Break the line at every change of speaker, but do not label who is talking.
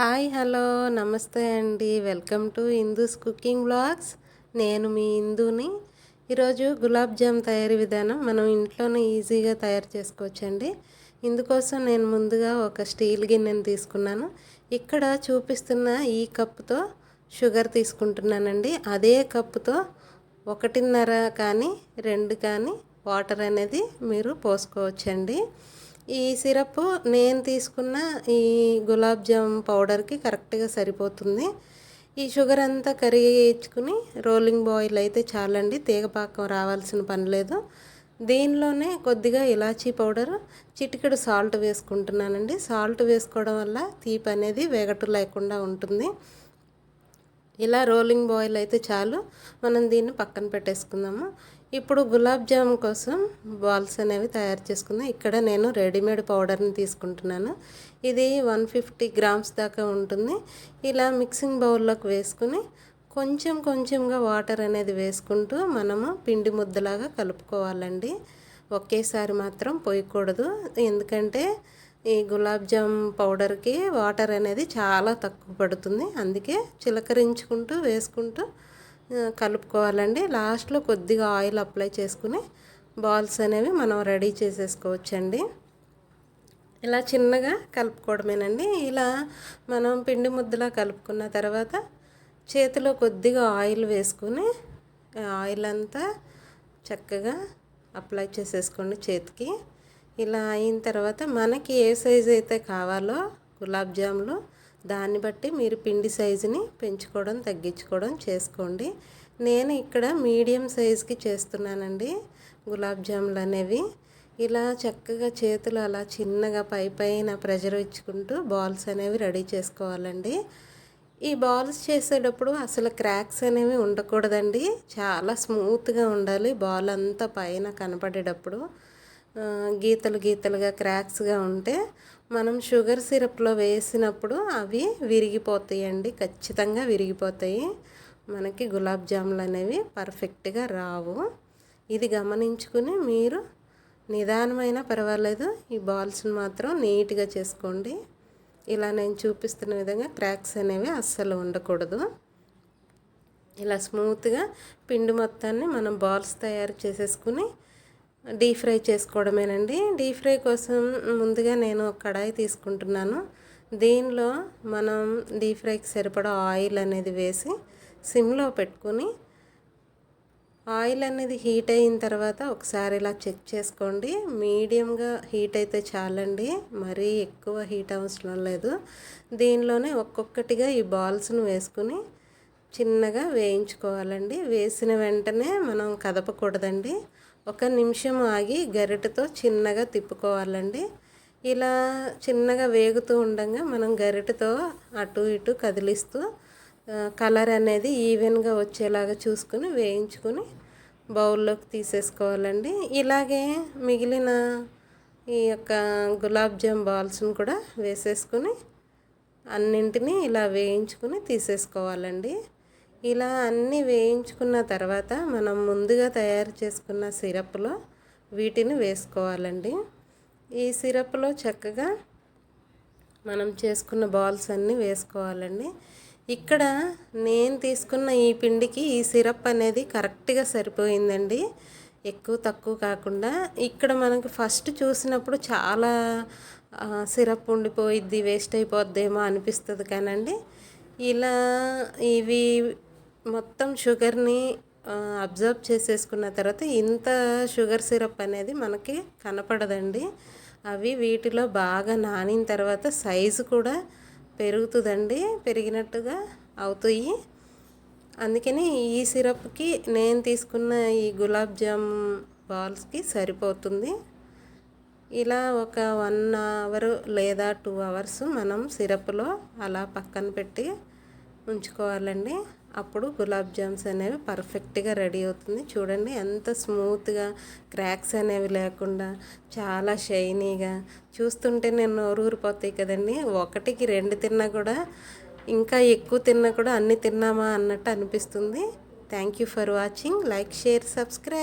Hi hello నమస్తే అండి. Welcome to Hindu's cooking blogs నేను మీ హిందూని ఈరోజు గులాబ్ జామ్ తయారీ విధానం మనం ఇంట్లోనే ఈజీగా తయారు చేసుకోవచ్చండి. ఇందుకోసం నేను ముందుగా ఒక స్టీల్ గిన్నెను తీసుకున్నాను. ఇక్కడ చూపిస్తున్న ఈ కప్పుతో షుగర్ తీసుకుంటున్నానండి. అదే కప్పుతో ఒకటిన్నర కానీ రెండు కానీ వాటర్ అనేది మీరు పోసుకోవచ్చండి. ఈ సిరప్ నేను తీసుకున్న ఈ గులాబ్ జామ్ పౌడర్కి కరెక్ట్గా సరిపోతుంది. ఈ షుగర్ అంతా కరిగించుకుని రోలింగ్ బాయిల్ అయితే చాలండి తీగపాకం రావాల్సిన పని లేదు. దీనిలోనే కొద్దిగా ఇలాచీ పౌడర్ చిటికెడు సాల్ట్ వేసుకుంటున్నానండి. సాల్ట్ వేసుకోవడం వల్ల తీపి అనేది వేగటు లేకుండా ఉంటుంది. ఇలా రోలింగ్ బాయిల్ అయితే చాలు మనం దీన్ని పక్కన పెట్టేసుకుందాము. ఇప్పుడు గులాబ్ జామ్ కోసం బాల్స్ అనేవి తయారు చేసుకుందాం ఇక్కడ నేను రెడీమేడ్ పౌడర్ని తీసుకుంటున్నాను. ఇది వన్ ఫిఫ్టీ గ్రామ్స్ దాకా ఉంటుంది. ఇలా మిక్సింగ్ బౌల్లోకి వేసుకుని కొంచెం కొంచెంగా వాటర్ అనేది వేసుకుంటూ మనము పిండి ముద్దలాగా కలుపుకోవాలండి. ఒకేసారి మాత్రం పోయకూడదు. ఎందుకంటే ఈ గులాబ్ జామ్ పౌడర్కి వాటర్ అనేది చాలా తక్కువ పడుతుంది. అందుకే చిలకరించుకుంటూ వేసుకుంటూ కలుపుకోవాలండి. లాస్ట్లో కొద్దిగా ఆయిల్ అప్లై చేసుకుని బాల్స్ అనేవి మనం రెడీ చేసేసుకోవచ్చండి. ఇలా చిన్నగా కలుపుకోవడమేనండి. ఇలా మనం పిండి ముద్దలా కలుపుకున్న తర్వాత చేతిలో కొద్దిగా ఆయిల్ వేసుకుని ఆయిల్ అంతా చక్కగా అప్లై చేసేసుకోండి చేతికి. ఇలా అయిన తర్వాత మనకి ఏ సైజు అయితే కావాలో గులాబ్ జాములు దాన్ని బట్టి మీరు పిండి సైజుని పెంచుకోవడం తగ్గించుకోవడం చేసుకోండి. నేను ఇక్కడ మీడియం సైజుకి చేస్తున్నానండి. గులాబ్ జాములు అనేవి. ఇలా చక్కగా చేతులు అలా చిన్నగా పై పైన ప్రెజర్ ఇచ్చుకుంటూ బాల్స్ అనేవి రెడీ చేసుకోవాలండి. ఈ బాల్స్ చేసేటప్పుడు అసలు క్రాక్స్ అనేవి ఉండకూడదండి. చాలా స్మూత్గా ఉండాలి బాల్ అంతా పైన కనపడేటప్పుడు. గీతలు గీతలుగా క్రాక్స్గా ఉంటే మనం షుగర్ సిరప్లో వేసినప్పుడు అవి విరిగిపోతాయండి. ఖచ్చితంగా విరిగిపోతాయి. మనకి గులాబ్ జాములు అనేవి పర్ఫెక్ట్గా రావు. ఇది గమనించుకుని మీరు నిదానమైన పర్వాలేదు. ఈ బాల్స్ని మాత్రం నీట్గా చేసుకోండి. ఇలా నేను చూపిస్తున్న విధంగా క్రాక్స్ అనేవి అస్సలు ఉండకూడదు. ఇలా స్మూత్గా పిండి మొత్తాన్ని మనం బాల్స్ తయారు చేసేసుకుని డీప్ ఫ్రై చేసుకోవడమేనండి. డీప్ ఫ్రై కోసం ముందుగా నేను కడాయి తీసుకుంటున్నాను. దీనిలో మనం డీప్ ఫ్రైకి సరిపడా ఆయిల్ అనేది వేసి సిమ్లో పెట్టుకుని ఆయిల్ అనేది హీట్ అయిన తర్వాత ఒకసారి ఇలా చెక్ చేసుకోండి. మీడియంగా హీట్ అయితే చాలండి. మరీ ఎక్కువ హీట్ అవసరం లేదు. దీనిలోనే ఒక్కొక్కటిగా ఈ బాల్స్ను వేసుకుని చిన్నగా వేయించుకోవాలండి. వేసిన వెంటనే మనం కదపకూడదండి. ఒక నిమిషం ఆగి గరిటెతో చిన్నగా తిప్పుకోవాలండి. ఇలా చిన్నగా వేగుతూ ఉండగా మనం గరిటెతో అటు ఇటు కదిలిస్తూ కలర్ అనేది ఈవెన్గా వచ్చేలాగా చూసుకుని వేయించుకుని బౌల్లోకి తీసేసుకోవాలండి. ఇలాగే మిగిలిన ఈ యొక్క గులాబ్ జామ్ బాల్స్ని కూడా వేసేసుకుని అన్నింటినీ ఇలా వేయించుకుని తీసేసుకోవాలండి. ఇలా అన్నీ వేయించుకున్న తర్వాత మనం ముందుగా తయారు చేసుకున్న సిరప్లో వీటిని వేసుకోవాలండి. ఈ సిరప్లో చక్కగా మనం చేసుకున్న బాల్స్ అన్నీ వేసుకోవాలండి. ఇక్కడ నేను తీసుకున్న ఈ పిండికి ఈ సిరప్ అనేది కరెక్ట్గా సరిపోయిందండి. ఎక్కువ తక్కువ కాకుండా ఇక్కడ మనకి ఫస్ట్ చూసినప్పుడు చాలా సిరప్ ఉండిపోయిద్ది వేస్ట్ అయిపోద్దేమో అనిపిస్తుంది కానండి. ఇలా ఇవి మొత్తం షుగర్ని అబ్జర్వ్ చేసేసుకున్న తర్వాత ఇంత షుగర్ సిరప్ అనేది మనకి కనపడదండి. అవి వీటిలో బాగా నానిన తర్వాత సైజు కూడా పెరుగుతుందండి పెరిగినట్టుగా అవుతాయి. అందుకని ఈ సిరప్కి నేను తీసుకున్న ఈ గులాబ్ జామ్ బాల్స్కి సరిపోతుంది. ఇలా ఒక వన్ అవర్ లేదా టూ అవర్స్ మనం సిరప్లో అలా పక్కన పెట్టి ఉంచుకోవాలండి. అప్పుడు గులాబ్ జామ్స్ అనేవి పర్ఫెక్ట్గా రెడీ అవుతుంది. చూడండి ఎంత స్మూత్గా క్రాక్స్ అనేవి లేకుండా చాలా షైనీగా. చూస్తుంటే నేను నోరూరిపోతాయి కదండి. ఒకటికి రెండు తిన్నా కూడా ఇంకా ఎక్కువ తిన్నా కూడా అన్ని తిన్నామా అన్నట్టు అనిపిస్తుంది. Thank you for watching like share subscribe